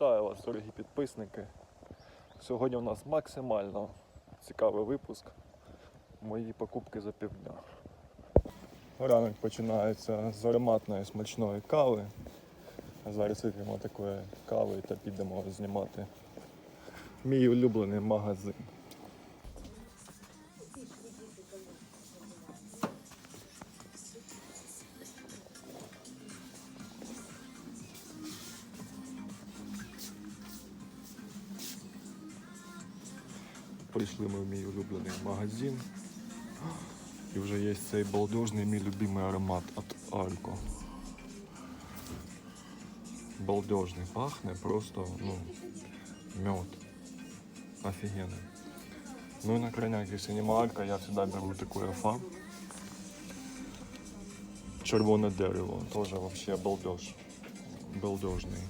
Вітаю вас, дорогі підписники. Сьогодні у нас максимально цікавий випуск. Мої покупки за півдня. Ранок починається з ароматної смачної кави. Зараз вип'ємо такої кави та підемо знімати мій улюблений магазин. Прийшли ми в мій улюблений магазин. І вже є цей балдежний мій любимий аромат від Арко. Балдежний пахне, просто ну, мед. Офігенний. Ну і на крайняк, якщо нема Арка, я завжди беру таку ефа. Червоне дерево, теж вообще балдеж. Балдежний.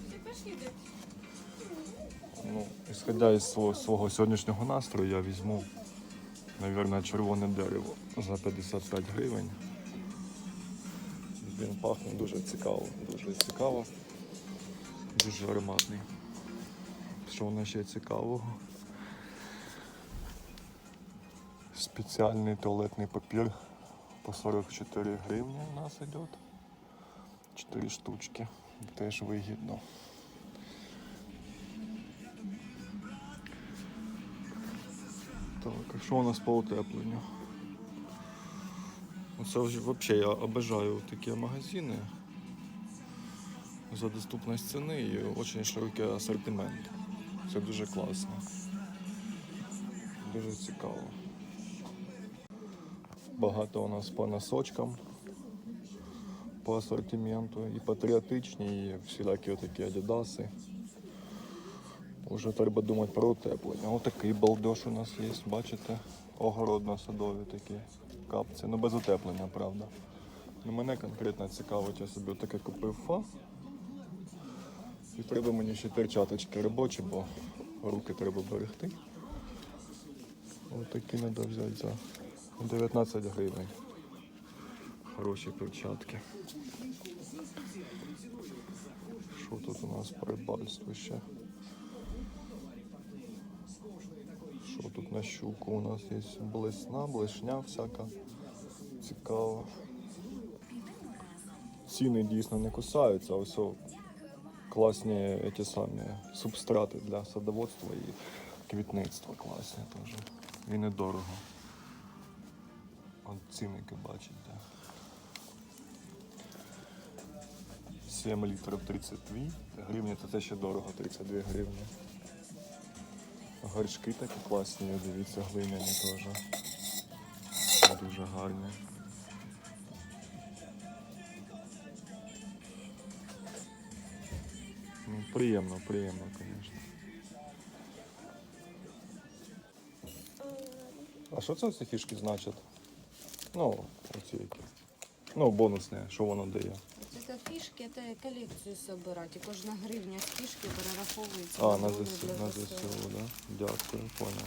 Ну, исходя із свого, свого сьогоднішнього настрою, я візьму, мабуть, червоне дерево за 55 гривень. Він пахне дуже цікаво, дуже цікаво, дуже ароматний. Що у нас ще цікавого? Спеціальний туалетний папір по 44 гривні у нас йде. 4 штучки. Теж вигідно. Так, що у нас по утепленню? Це взагалі я обожаю такі магазини за доступність ціни і дуже широкий асортимент. Це дуже класно. Дуже цікаво. Багато у нас по носочкам, по асортименту, і патріотичні, і всілякі такі адідаси. Уже треба думати про утеплення. Ось такий балдеж у нас є, бачите? Огородно-садові такі капці. Ну без утеплення, правда. Ну, мене конкретно цікавить, я собі таке купив фа. І треба мені ще перчаточки робочі, бо руки треба берегти. Ось такі треба взяти за 19 гривень. Хороші перчатки. Що тут у нас по рибальству ще? Тут на щуку у нас є блесна, блешня всяка. Цікаво. Ціни дійсно не кусаються, а ось класні ті самі субстрати для садоводства і квітництва класні теж. І недорого. От цінники бачите. 7 літрів 32 гривні, то це ще дорого, 32 гривні. Горшки такі класні, дивіться, глиняні теж. Дуже гарні. Ну, приємно, приємно, звісно. А що це ці фішки значать? Ну, оці які. Ну, бонусне, що воно дає. Це фішки, це колекцію збирати. Кожна гривня з фішки перераховується. А, на ЗСУ, на ЗСУ. ЗСУ, да? Дякую, понял.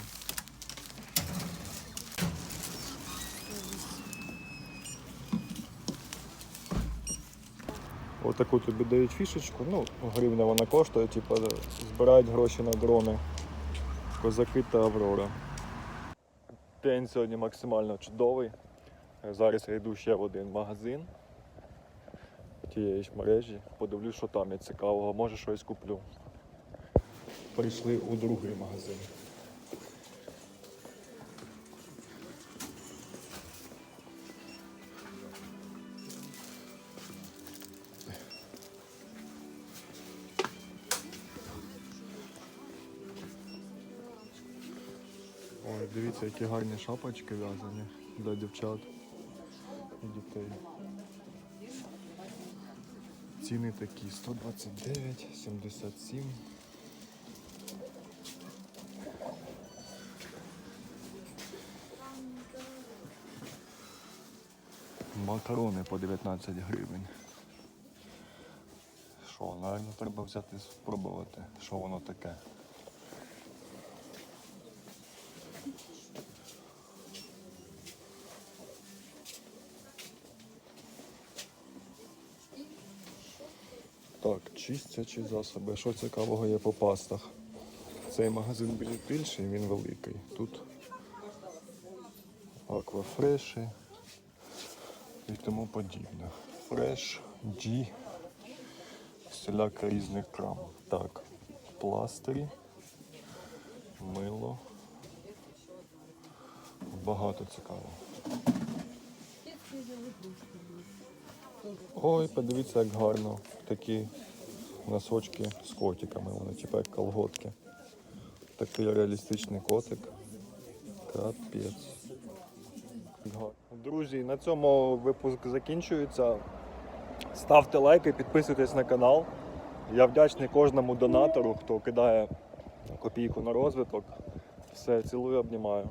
Отаку тобі дають фішечку, ну, гривня вона коштує, типу, збирають гроші на дрони. Козаки та Аврора. День сьогодні максимально чудовий. Зараз я йду ще в один магазин тієї ж мережі. Подивлюсь, що там є цікавого, може щось куплю. Прийшли у другий магазин. Ой, дивіться, які гарні шапочки в'язані для дівчат і дітей. Ціни такі 129, 77. Макарони по 19 гривень. Що, напевно, треба взяти спробувати, що воно таке. Так, чистячі засоби. Що цікавого є по пастах? Цей магазин більший, він великий. Тут аквафреші і тому подібне. Фреш, Ді, всіляка різних крам. Так, пластирі, мило. Багато цікавого. Ой, подивіться, як гарно. Такі носочки з котиками, вони типу як колготки. Такий реалістичний котик. Капець. Друзі, на цьому випуск закінчується. Ставте лайки, підписуйтесь на канал. Я вдячний кожному донатору, хто кидає копійку на розвиток. Все, цілую, обнімаю.